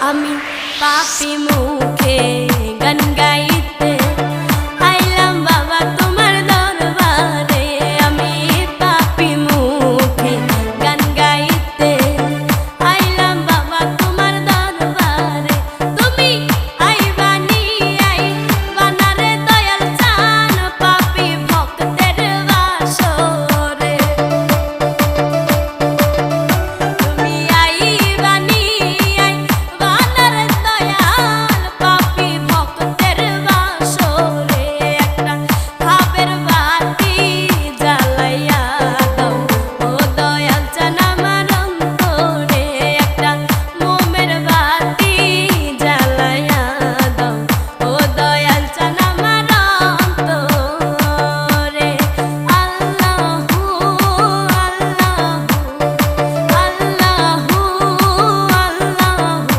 আমি পাপি মু